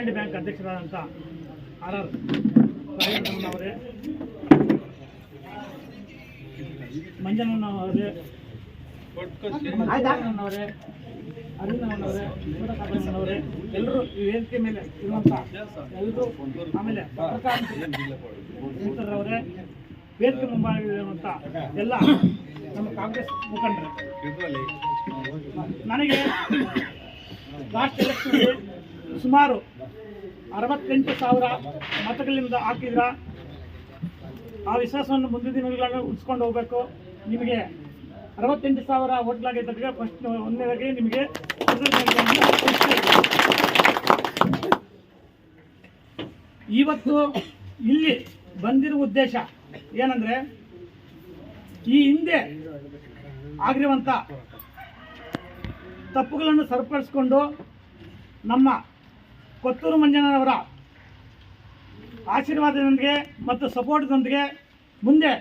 D bank ಅಧ್ಯಕ್ಷರಾದಂಥ R R ಅವರೇ. ಮಂಜನವರೇ ಅವರೇ. ಅರವಿಂದನವರೇ ಅವರೇ ಎಲ್ಲರೂ ವೇದಿಕೆ ಮೇಲೆ ಇರುವಂಥ ಎಲ್ಲರೂ ಆಮೇಲೆ ಅವರೇ ವೇದಿಕೆ ಮುಂಬಾಗಿರುವಂಥ ಎಲ್ಲ ನಮ್ಮ ಕಾಂಗ್ರೆಸ್ ಮುಖಂಡರು. ನನಗೆ ಲಾಸ್ಟ್ ಎಲೆಕ್ಷನ್ ಸುಮಾರು ಅರವತ್ತೆಂಟು ಸಾವಿರ ಮತಗಳಿಂದ ಹಾಕಿದ್ರ, ಆ ವಿಶ್ವಾಸವನ್ನು ಮುಂದಿನ ದಿನಗಳನ್ನು ಉಳಿಸ್ಕೊಂಡು ಹೋಗಬೇಕು ನಿಮಗೆ ಅರವತ್ತೆಂಟು ಸಾವಿರ ಹೋಟ್ಲಾಗಿದ್ದಕ್ಕೆ ಫಸ್ಟ್ ಒಂದನೇದಾಗಿ ನಿಮಗೆ. ಇವತ್ತು ಇಲ್ಲಿ ಬಂದಿರುವ ಉದ್ದೇಶ ಏನಂದ್ರೆ, ಈ ಹಿಂದೆ ಆಗಿರುವಂಥ ತಪ್ಪುಗಳನ್ನು ಸರಿಪಡಿಸ್ಕೊಂಡು ನಮ್ಮ ಕೊತ್ತೂರು ಮಂಜಣ್ಣನವರ ಆಶೀರ್ವಾದದೊಂದಿಗೆ ಮತ್ತು ಸಪೋರ್ಟ್ದೊಂದಿಗೆ ಮುಂದೆ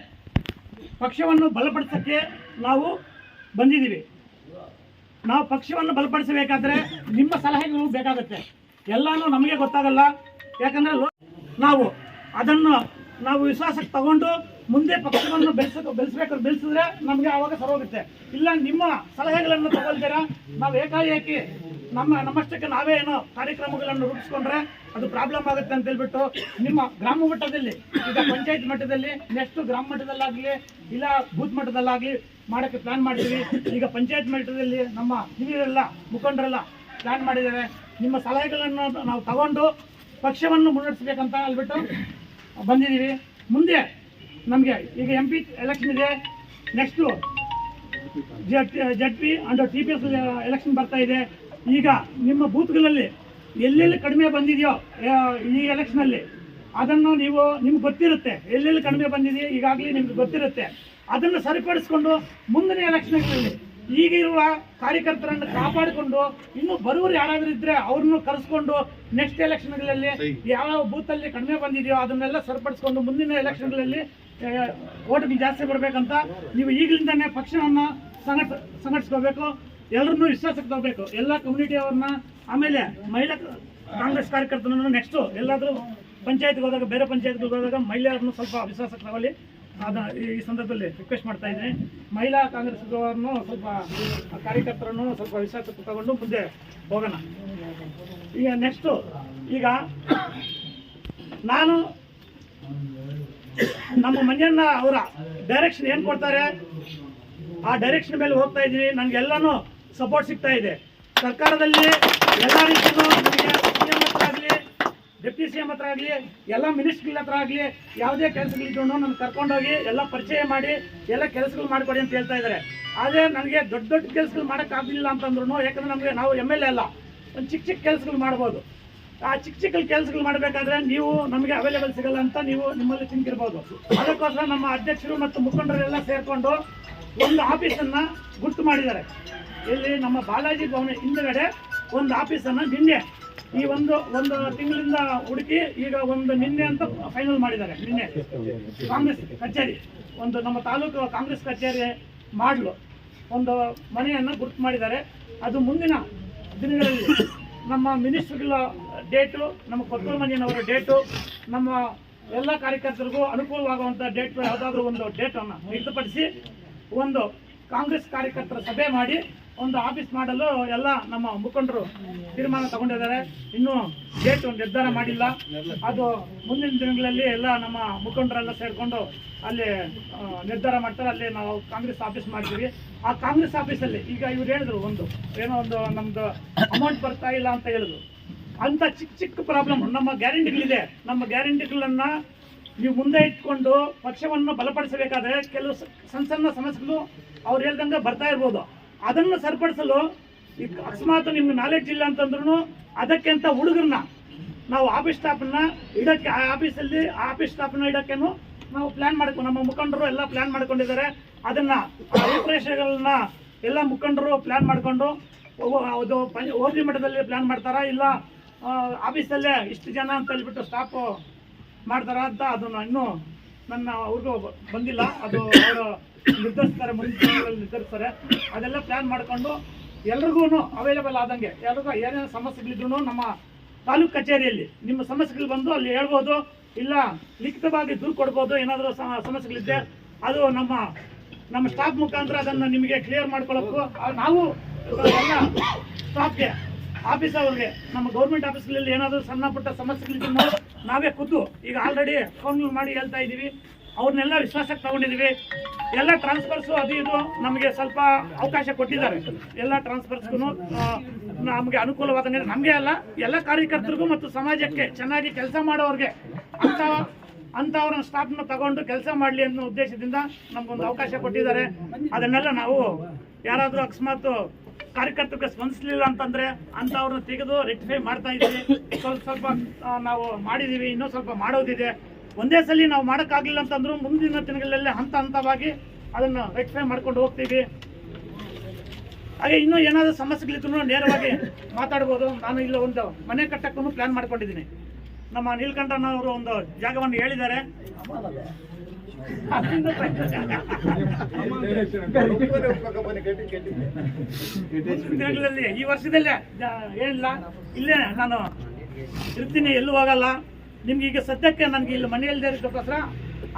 ಪಕ್ಷವನ್ನು ಬಲಪಡಿಸೋಕ್ಕೆ ನಾವು ಬಂದಿದ್ದೀವಿ. ನಾವು ಪಕ್ಷವನ್ನು ಬಲಪಡಿಸಬೇಕಾದ್ರೆ ನಿಮ್ಮ ಸಲಹೆಗಳು ಬೇಕಾಗುತ್ತೆ. ಎಲ್ಲನೂ ನಮಗೆ ಗೊತ್ತಾಗಲ್ಲ. ಯಾಕಂದರೆ ನಾವು ಅದನ್ನು ನಾವು ವಿಶ್ವಾಸಕ್ಕೆ ತಗೊಂಡು ಮುಂದೆ ಪಕ್ಷವನ್ನು ಬೆಳೆಸ ಬೆಳೆಸಬೇಕು ಬೆಳೆಸಿದ್ರೆ ನಮಗೆ ಆವಾಗ ಸರೋಗುತ್ತೆ ಇಲ್ಲ, ನಿಮ್ಮ ಸಲಹೆಗಳನ್ನು ತಗೊಳ್ತೀರಾ? ನಾವು ಏಕಾಏಕಿ ನಮ್ಮ ನಮ್ಮಷ್ಟಕ್ಕೆ ನಾವೇ ಏನೋ ಕಾರ್ಯಕ್ರಮಗಳನ್ನು ರೂಪಿಸ್ಕೊಂಡ್ರೆ ಅದು ಪ್ರಾಬ್ಲಮ್ ಆಗುತ್ತೆ ಅಂತ ಹೇಳ್ಬಿಟ್ಟು ನಿಮ್ಮ ಗ್ರಾಮ ಮಟ್ಟದಲ್ಲಿ, ಈಗ ಪಂಚಾಯತ್ ಮಟ್ಟದಲ್ಲಿ ನೆಕ್ಸ್ಟ್ ಗ್ರಾಮ ಮಟ್ಟದಲ್ಲಾಗಲಿ, ಇಲ್ಲ ಬೂತ್ ಮಟ್ಟದಲ್ಲಾಗಲಿ ಮಾಡೋಕ್ಕೆ ಪ್ಲಾನ್ ಮಾಡಿದ್ದೀವಿ. ಈಗ ಪಂಚಾಯತ್ ಮಟ್ಟದಲ್ಲಿ ನಮ್ಮ ಹಿರಿಯರೆಲ್ಲ, ಮುಖಂಡರೆಲ್ಲ ಪ್ಲಾನ್ ಮಾಡಿದ್ದಾರೆ. ನಿಮ್ಮ ಸಲಹೆಗಳನ್ನು ನಾವು ತಗೊಂಡು ಪಕ್ಷವನ್ನು ಮುನ್ನಡೆಸಬೇಕಂತ ಹೇಳ್ಬಿಟ್ಟು ಬಂದಿದ್ದೀವಿ. ಮುಂದೆ ನಮಗೆ ಈಗ ಎಂ ಪಿ ಎಲೆಕ್ಷನ್ ಇದೆ. Next Z P and T P S election ಬರ್ತಾ ಇದೆ. ಈಗ ನಿಮ್ಮ ಬೂತ್ಗಳಲ್ಲಿ ಎಲ್ಲೆಲ್ಲಿ ಕಡಿಮೆ ಬಂದಿದೆಯೋ ಈ ಎಲೆಕ್ಷನಲ್ಲಿ ಅದನ್ನು ನೀವು ನಿಮ್ಗೆ ಗೊತ್ತಿರುತ್ತೆ ಎಲ್ಲೆಲ್ಲಿ ಕಡಿಮೆ ಬಂದಿದೆಯೋ ಈಗಾಗಲೇ ನಿಮ್ಗೆ ಗೊತ್ತಿರುತ್ತೆ. ಅದನ್ನು ಸರಿಪಡಿಸ್ಕೊಂಡು ಮುಂದಿನ ಎಲೆಕ್ಷನ್ಗಳಲ್ಲಿ ಈಗಿರುವ ಕಾರ್ಯಕರ್ತರನ್ನು ಕಾಪಾಡಿಕೊಂಡು ಇನ್ನು ಬರುವರು ಯಾರಾದರೂ ಇದ್ರೆ ಅವ್ರನ್ನು ಕರೆಸ್ಕೊಂಡು ನೆಕ್ಸ್ಟ್ ಎಲೆಕ್ಷನ್ಗಳಲ್ಲಿ ಯಾವ ಬೂತಲ್ಲಿ ಕಡಿಮೆ ಬಂದಿದೆಯೋ ಅದನ್ನೆಲ್ಲ ಸರಿಪಡಿಸ್ಕೊಂಡು ಮುಂದಿನ ಎಲೆಕ್ಷನ್ಗಳಲ್ಲಿ ಓಟ್ಗಳು ಜಾಸ್ತಿ ಬರಬೇಕಂತ ನೀವು ಈಗಲಿಂದನೇ ಪಕ್ಷವನ್ನು ಸಂಘಟ ಸಂಘಟಿಸ್ಕೋಬೇಕು. ಎಲ್ಲರನ್ನೂ ವಿಶ್ವಾಸಕ್ಕೆ ತಗೋಬೇಕು ಎಲ್ಲ ಕಮ್ಯುನಿಟಿ ಅವ್ರನ್ನ, ಆಮೇಲೆ ಮಹಿಳಾ ಕಾಂಗ್ರೆಸ್ ಕಾರ್ಯಕರ್ತರನ್ನು ನೆಕ್ಸ್ಟು ಎಲ್ಲಾದರೂ ಪಂಚಾಯತ್ಗೆ ಹೋದಾಗ, ಬೇರೆ ಪಂಚಾಯತ್ಗೆ ಹೋದಾಗ ಮಹಿಳೆಯರನ್ನು ಸ್ವಲ್ಪ ವಿಶ್ವಾಸಕ್ಕೆ ತಗೊಳ್ಳಿ. ಅದ ಈ- ಸಂದರ್ಭದಲ್ಲಿ ರಿಕ್ವೆಸ್ಟ್ ಮಾಡ್ತಾ ಇದ್ದೀನಿ ಮಹಿಳಾ ಕಾಂಗ್ರೆಸ್ ಅವರನ್ನು ಸ್ವಲ್ಪ ಕಾರ್ಯಕರ್ತರನ್ನು ಸ್ವಲ್ಪ ವಿಶ್ವಾಸಕ್ಕೆ ತಗೊಂಡು ಮುಂದೆ ಹೋಗೋಣ. ಈಗ ನೆಕ್ಸ್ಟು ಈಗ ನಾನು ನಮ್ಮ ಮಂಜಣ್ಣ ಅವರ ಡೈರೆಕ್ಷನ್ ಏನು ಕೊಡ್ತಾರೆ? ಆ ಡೈರೆಕ್ಷನ್ ಮೇಲೆ ಹೋಗ್ತಾ ಇದ್ದೀನಿ. ನನಗೆಲ್ಲನೂ ಸಪೋರ್ಟ್ ಸಿಗ್ತಾ ಇದೆ. ಸರ್ಕಾರದಲ್ಲಿ ಎಲ್ಲ ರೀತಿಯೂ ನಮಗೆ ಸಿ ಎಂ ಹತ್ರ ಆಗಲಿ ಡೆಪ್ಟಿ ಸಿ ಎಂ ಹತ್ರ ಆಗಲಿ, ಎಲ್ಲ ಮಿನಿಸ್ಟ್ರಿಗಳ ಹತ್ರ ಆಗಲಿ, ಯಾವುದೇ ಕೆಲಸಗಳಿದ್ದು ನನ್ನ ಕರ್ಕೊಂಡೋಗಿ ಎಲ್ಲ ಪರಿಚಯ ಮಾಡಿ, ಎಲ್ಲ ಕೆಲಸಗಳು ಮಾಡಿಕೊಡಿ ಅಂತ ಹೇಳ್ತಾ ಇದ್ದಾರೆ. ಆದರೆ ನನಗೆ ದೊಡ್ಡ ದೊಡ್ಡ ಕೆಲಸಗಳು ಮಾಡೋಕ್ಕಾಗಲಿಲ್ಲ ಅಂತಂದ್ರೂ ಯಾಕಂದ್ರೆ ನಮಗೆ ನಾವು ಎಂ ಎಲ್ ಎ ಅಲ್ಲ, ಒಂದು ಚಿಕ್ಕ ಚಿಕ್ಕ ಕೆಲಸಗಳು ಮಾಡ್ಬೋದು. ಆ ಚಿಕ್ಕ ಚಿಕ್ಕ ಕೆಲಸಗಳು ಮಾಡಬೇಕಾದ್ರೆ ನೀವು ನಮಗೆ ಅವೈಲೇಬಲ್ ಸಿಗಲ್ಲ ಅಂತ ನೀವು ನಿಮ್ಮಲ್ಲಿ ಚಿಂತಿರ್ಬೋದು ಅದಕ್ಕೋಸ್ಕರ ನಮ್ಮ ಅಧ್ಯಕ್ಷರು ಮತ್ತು ಮುಖಂಡರೆಲ್ಲ ಸೇರಿಕೊಂಡು ಒಂದು ಆಫೀಸನ್ನು ಗುರ್ತು ಮಾಡಿದ್ದಾರೆ. ಇಲ್ಲಿ ನಮ್ಮ ಬಾಲಾಜಿ ಭವನ ಹಿಂದಗಡೆ ಒಂದು ಆಫೀಸನ್ನು ನಿನ್ನೆ ಈ ಒಂದು ಒಂದು ತಿಂಗಳಿಂದ ಹುಡುಕಿ ಈಗ ಒಂದು ನಿನ್ನೆ ಅಂತ ಫೈನಲ್ ಮಾಡಿದ್ದಾರೆ, ನಿನ್ನೆ. ಕಾಂಗ್ರೆಸ್ ಕಚೇರಿ, ಒಂದು ನಮ್ಮ ತಾಲೂಕು ಕಾಂಗ್ರೆಸ್ ಕಚೇರಿ ಮಾಡಲು. ಒಂದು ಮನೆಯನ್ನು ಗುರುತು ಮಾಡಿದ್ದಾರೆ. ಅದು ಮುಂದಿನ ದಿನಗಳಲ್ಲಿ ನಮ್ಮ ಮಿನಿಸ್ಟ್ರಿಗಳ ಡೇಟು, ನಮ್ಮ ಕೊತ್ತೂರು ಡೇಟು, ನಮ್ಮ ಎಲ್ಲ ಕಾರ್ಯಕರ್ತರಿಗೂ ಅನುಕೂಲವಾಗುವಂಥ ಡೇಟ್, ಯಾವುದಾದ್ರೂ ಒಂದು ಡೇಟನ್ನು ನಿಗದಿಪಡಿಸಿ ಒಂದು ಕಾಂಗ್ರೆಸ್ ಕಾರ್ಯಕರ್ತರ ಸಭೆ ಮಾಡಿ ಒಂದು ಆಫೀಸ್ ಮಾಡಲು ಎಲ್ಲ ನಮ್ಮ ಮುಖಂಡರು ತೀರ್ಮಾನ ತಗೊಂಡಿದ್ದಾರೆ. ಇನ್ನೂ ಡೇಟ್ ನಿರ್ಧಾರ ಮಾಡಿಲ್ಲ. ಅದು ಮುಂದಿನ ದಿನಗಳಲ್ಲಿ ಎಲ್ಲ ನಮ್ಮ ಮುಖಂಡರೆಲ್ಲ ಸೇರಿಕೊಂಡು ಅಲ್ಲಿ ನಿರ್ಧಾರ ಮಾಡ್ತಾರೆ. ಅಲ್ಲಿ ನಾವು ಕಾಂಗ್ರೆಸ್ ಆಫೀಸ್ ಮಾಡ್ತೀವಿ. ಆ ಕಾಂಗ್ರೆಸ್ ಆಫೀಸಲ್ಲಿ ಈಗ ಇವ್ರು ಹೇಳಿದ್ರು ಒಂದು, ಏನೋ ಒಂದು ನಮ್ದು ಅಮೌಂಟ್ ಬರ್ತಾ ಇಲ್ಲ ಅಂತ ಹೇಳಿದ್ರು. ಅಂತ ಚಿಕ್ಕ ಚಿಕ್ಕ ಪ್ರಾಬ್ಲಮ್ ನಮ್ಮ ಗ್ಯಾರಂಟಿಗಳಿದೆ ನಮ್ಮ ಗ್ಯಾರಂಟಿಗಳನ್ನ ನೀವು ಮುಂದೆ ಇಟ್ಕೊಂಡು ಪಕ್ಷವನ್ನು ಬಲಪಡಿಸಬೇಕಾದ್ರೆ ಕೆಲವು ಸಣ್ಣ ಸಣ್ಣ ಸಮಸ್ಯೆಗಳು ಅವ್ರು ಹೇಳ್ದಂಗೆ ಬರ್ತಾ ಇರ್ಬೋದು. ಅದನ್ನು ಸರಿಪಡಿಸಲು ಈ ಅಕಸ್ಮಾತ್ ನಿಮ್ಗೆ ನಾಲೆಡ್ಜ್ ಇಲ್ಲ ಅಂತಂದ್ರೂ ಅದಕ್ಕೆ ಅಂತ ಹುಡುಗರನ್ನ ನಾವು ಆಫೀಸ್ ಸ್ಟಾಫನ್ನ ಇಡಕ್ಕೆ, ಆ ಆಫೀಸಲ್ಲಿ ಆಫೀಸ್ ಸ್ಟಾಫ್ನ ಇಡಕ್ಕೇನು ನಾವು ಪ್ಲಾನ್ ಮಾಡ್ಕೊಂಡು ನಮ್ಮ ಮುಖಂಡರು ಎಲ್ಲ ಪ್ಲಾನ್ ಮಾಡ್ಕೊಂಡಿದ್ದಾರೆ. ಅದನ್ನ ರೂಪರೇಷೆಗಳನ್ನ ಎಲ್ಲ ಮುಖಂಡರು ಪ್ಲಾನ್ ಮಾಡಿಕೊಂಡು ಅದು ಮಠದಲ್ಲಿ ಪ್ಲಾನ್ ಮಾಡ್ತಾರಾ? ಇಲ್ಲ ಆಫೀಸಲ್ಲೇ ಇಷ್ಟು ಜನ ಅಂತ ಹೇಳ್ಬಿಟ್ಟು ಸ್ಟಾಫು ಮಾಡ್ತಾರ ಅಂತ ಅದನ್ನ ಇನ್ನೂ ನನ್ನ ಅವ್ರಿಗೂ ಬಂದಿಲ್ಲ. ಅದು ಅವರು ನಿರ್ಧರಿಸ್ತಾರೆ ಮುಂದಿನ ನಿರ್ಧರಿಸ್ತಾರೆ. ಅದೆಲ್ಲ ಪ್ಲಾನ್ ಮಾಡಿಕೊಂಡು ಎಲ್ರಿಗೂ ಅವೈಲೇಬಲ್ ಆದಂಗೆ, ಎಲ್ರಿಗೂ ಏನೇನು ಸಮಸ್ಯೆಗಳಿದ್ರು ನಮ್ಮ ತಾಲೂಕು ಕಚೇರಿಯಲ್ಲಿ, ನಿಮ್ಮ ಸಮಸ್ಯೆಗಳು ಬಂದು ಅಲ್ಲಿ ಹೇಳ್ಬೋದು, ಇಲ್ಲ ಲಿಖಿತವಾಗಿ ದೂರು ಕೊಡ್ಬೋದು, ಏನಾದರೂ ಸಮಸ್ಯೆಗಳಿದ್ದೆ ಅದು ನಮ್ಮ ನಮ್ಮ ಸ್ಟಾಫ್ ಮುಖಾಂತರ ಅದನ್ನು ನಿಮಗೆ ಕ್ಲಿಯರ್ ಮಾಡ್ಕೊಳ್ಳೋಕ್ಕೂ ನಾವು ಎಲ್ಲ ಸ್ಟಾಫ್ಗೆ ಆಫೀಸ್ ಅವ್ರಿಗೆ, ನಮ್ಮ ಗೌರ್ಮೆಂಟ್ ಆಫೀಸ್ಗಳಲ್ಲಿ ಏನಾದರೂ ಸಣ್ಣ ಪುಟ್ಟ ಸಮಸ್ಯೆಗಳಿದ್ದು ನಾವೇ ಖುದ್ದು ಈಗ ಆಲ್ರೆಡಿ ಫೋನ್ ಮಾಡಿ ಹೇಳ್ತಾ ಇದ್ದೀವಿ. ಅವ್ರನ್ನೆಲ್ಲ ವಿಶ್ವಾಸಕ್ಕೆ ತಗೊಂಡಿದ್ದೀವಿ. ಎಲ್ಲ ಟ್ರಾನ್ಸ್ಫರ್ಸು ಅದು ಇದು ನಮಗೆ ಸ್ವಲ್ಪ ಅವಕಾಶ ಕೊಟ್ಟಿದ್ದಾರೆ. ಎಲ್ಲ ಟ್ರಾನ್ಸ್ಫರ್ಸ್ಗೂ ನಮಗೆ ಅನುಕೂಲವಾದಂಗೆ ನಮಗೆ ಅಲ್ಲ, ಎಲ್ಲ ಕಾರ್ಯಕರ್ತರಿಗೂ ಮತ್ತು ಸಮಾಜಕ್ಕೆ ಚೆನ್ನಾಗಿ ಕೆಲಸ ಮಾಡೋರಿಗೆ ಅಂತ ಅಂಥವ್ರನ್ನ ಸ್ಟಾಫ್ನ ತಗೊಂಡು ಕೆಲಸ ಮಾಡಲಿ ಅನ್ನೋ ಉದ್ದೇಶದಿಂದ ನಮಗೊಂದು ಅವಕಾಶ ಕೊಟ್ಟಿದ್ದಾರೆ. ಅದನ್ನೆಲ್ಲ ನಾವು ಯಾರಾದರೂ ಅಕಸ್ಮಾತ್ ಕಾರ್ಯಕರ್ತರಿಗೆ ಸ್ಪಂದಿಸಲಿಲ್ಲ ಅಂತಂದ್ರೆ ಅಂಥವ್ರನ್ನ ತೆಗೆದು ರೆಕ್ಟಿಫೈ ಮಾಡ್ತಾ ಇದ್ದೀವಿ. ಸ್ವಲ್ಪ ಸ್ವಲ್ಪ ನಾವು ಮಾಡಿದ್ದೀವಿ ಇನ್ನೂ ಸ್ವಲ್ಪ ಮಾಡೋದಿದೆ. ಒಂದೇ ಸಲ ನಾವು ಮಾಡೋಕ್ಕಾಗಲಿಲ್ಲ ಅಂತಂದ್ರು ಮುಂದಿನ ದಿನಗಳಲ್ಲಿ ಹಂತ ಹಂತವಾಗಿ ಅದನ್ನು ರೆಕ್ಟಿಫೈ ಮಾಡ್ಕೊಂಡು ಹೋಗ್ತೀವಿ. ಹಾಗೆ ಇನ್ನೂ ಏನಾದರೂ ಸಮಸ್ಯೆಗಳಿದ್ರು ನೇರವಾಗಿ ಮಾತಾಡ್ಬೋದು. ನಾನು ಇಲ್ಲ ಒಂದು ಮನೆ ಕಟ್ಟಕ್ಕೂ ಪ್ಲಾನ್ ಮಾಡ್ಕೊಂಡಿದ್ದೀನಿ. ನಮ್ಮ ನೀಲ್ಕಂಠನವರು ಒಂದು ಜಾಗವನ್ನು ಹೇಳಿದ್ದಾರೆ. ದಿನಗಳಲ್ಲಿ ಈ ವರ್ಷದಲ್ಲೇ ಏನಿಲ್ಲ, ಇಲ್ಲೇ ನಾನು ಇರ್ತೀನಿ, ಎಲ್ಲೂ ಹೋಗಲ್ಲ. ನಿಮ್ಗೆ ಈಗ ಸದ್ಯಕ್ಕೆ ನನಗೆ ಇಲ್ಲಿ ಮನೆಯಲ್ಲದೆ ಇರೋದಕ್ಕೋಸ್ಕರ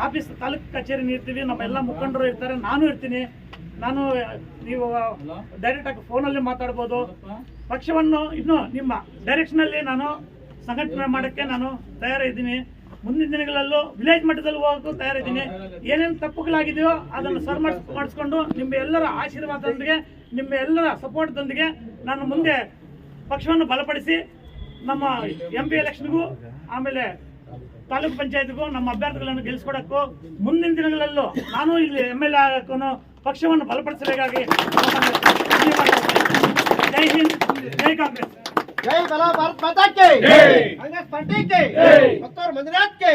ಆಫೀಸ್ ತಾಲೂಕು ಕಚೇರಿ ನೀರ್ತೀವಿ ನಮ್ಮ ಎಲ್ಲ ಮುಖಂಡರು ಇರ್ತಾರೆ, ನಾನು ಇರ್ತೀನಿ. ನಾನು, ನೀವು ಡೈರೆಕ್ಟ್ ಆಗಿ ಫೋನಲ್ಲಿ ಮಾತಾಡ್ಬೋದು. ಪಕ್ಷವನ್ನು, ಇನ್ನು ನಿಮ್ಮ ಡೈರೆಕ್ಷನಲ್ಲಿ ನಾನು ಸಂಘಟನೆ ಮಾಡೋಕ್ಕೆ ನಾನು ತಯಾರಿದ್ದೀನಿ. ಮುಂದಿನ ದಿನಗಳಲ್ಲೂ ವಿಲೇಜ್ ಮಟ್ಟದಲ್ಲಿ ಹೋಗೋಕ್ಕೂ ತಯಾರಿದ್ದೀನಿ. ಏನೇನು ತಪ್ಪುಗಳಾಗಿದೆಯೋ ಅದನ್ನು ಸರ್ ಮಾಡಿಸ್ಕೊಂಡು ನಿಮ್ಮ ಎಲ್ಲರ ಆಶೀರ್ವಾದದೊಂದಿಗೆ, ನಿಮ್ಮ ಎಲ್ಲರ ಸಪೋರ್ಟ್ದೊಂದಿಗೆ ನಾನು ಮುಂದೆ ಪಕ್ಷವನ್ನು ಬಲಪಡಿಸಿ ನಮ್ಮ ಎಂ ಪಿ ಎಲೆಕ್ಷನ್ಗೂ ಆಮೇಲೆ ತಾಲೂಕು ಪಂಚಾಯತ್ಗೂ, ನಮ್ಮ ಅಭ್ಯರ್ಥಿಗಳನ್ನು ಗೆಲ್ಲಿಸ್ಕೊಡಕ್ಕೂ ಮುಂದಿನ ದಿನಗಳಲ್ಲೂ ನಾನು ಇಲ್ಲಿ ಎಂ ಎಲ್ ಎ ಆಗೋಕ್ಕೂ ಪಕ್ಷವನ್ನು ಬಲಪಡಿಸಬೇಕಾಗಿ ಜೈ ಹಿಂದ್, ಜೈ ಕಾಂಗ್ರೆಸ್. जय बला भारत माता के जय। कांग्रेस पार्टी के जय। डॉक्टर मंजुनाथ के